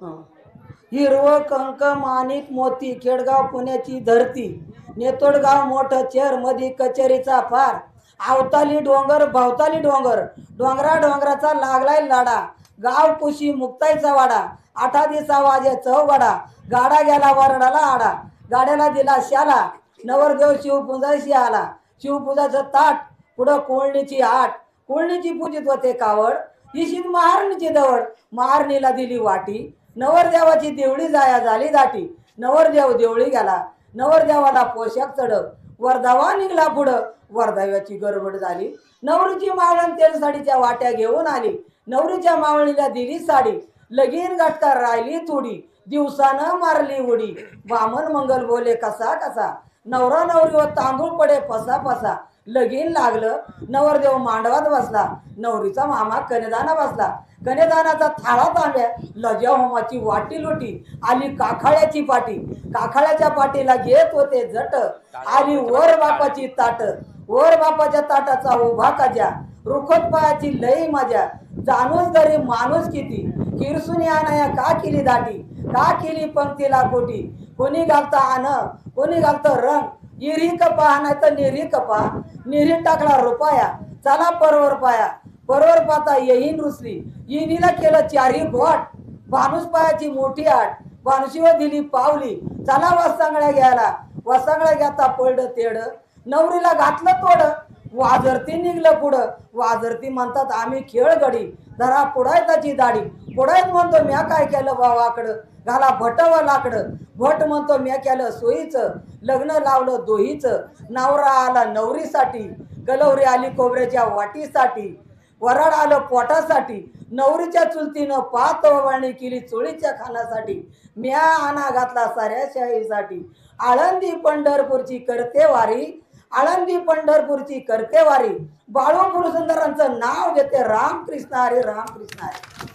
हिरव हिरवं कंक माणिक मोती खेडगाव पुण्याची धरती नेतोडगाव मोठं चेर मधी कचेरीचा फार आवताली डोंगर भावताली डोंगर डोंगरा डोंगराचा लागलाय लाडा गाव कुशी मुक्ताईचा वाडा आठा दिसा वाजे चौवाडा गाडा गेला वरडाला आडा गाड्याला दिला शाला नवरदेव शिवपूजाशी आला शिवपूजाचं ताट पुढं कोळणीची आट कोळणीची पूजित होते कावड ही महारणीची दवड महारणीला दिली वाटी नवरदेवाची देवळी जाया झाली दाटी. नवरदेव देवळी गेला. नवरदेवाला पोशाख चढ वरदावा निघला पुढं. वर्धाव्याची गडबड झाली. नवरीची मावळण तेल साडीच्या वाट्या घेऊन आली. नवरीच्या मावळीला दिली साडी. लगीन गाठकार राहिली थोडी दिवसानं मारली उडी. वामन मंगल बोले कसा कसा? नवरा नवरीवर तांदूळ पडे पसा पसा लगीन लागलं नवरदेव मांडवात बसला नवरीचा मामा कनेदाना बसला. कनेदानाचा थाळा तांब्या लजा होमाची वाटी लोटी आली काखाळ्याची पाटी. काखाळ्याच्या पाटीला घेत होते जट आली वर बापाची ताट. वर बापाच्या ताटाचा उभा काजा रुखत पायाची लई माझ्या जाणूस गरी माणूस किती? किरसुनी आणाया का केली दाटी? का केली पंक्तीला कोटी कोणी घालता आण कोणी घालतं रंग? इरी कपा आणायचं तर निरी कपा निरी टाकला रुपाया. चला परवर पाया. परवर पाता येईन रुसली. येईनीला केलं चारी घोट. भानुस पायाची मोठी आट भानुशीवर दिली पावली. चला वसांगड्या घ्यायला. वसांगळ्या घ्याता पडलं तेड नवरीला घातलं तोड. वाजरती निघलं पुढं. वाजरती म्हणतात आम्ही खेळ गडी. कुडाय त्याची दाढी. पुढायत म्हणतो म्या काय केलं भावाकडं? घाला भटव लाकडं. भट म्हणतो म्या केलं सोयीचं. लग्न लावलं दोहीचं. नवरा आला नवरीसाठी. कलवरी आली खोबऱ्याच्या वाटीसाठी. वराड आलं पोटासाठी. नवरीच्या चुलतीनं पात वळणी केली चोळीच्या खानासाठी. म्या आणा घातला साऱ्या शाहीसाठी. आळंदी पंढरपूरची करते वारी आळंदी पंढरपूरची करतेवारी बाळू सुंदरांचं नाव घेते रामकृष्ण. हरे रामकृष्ण हरे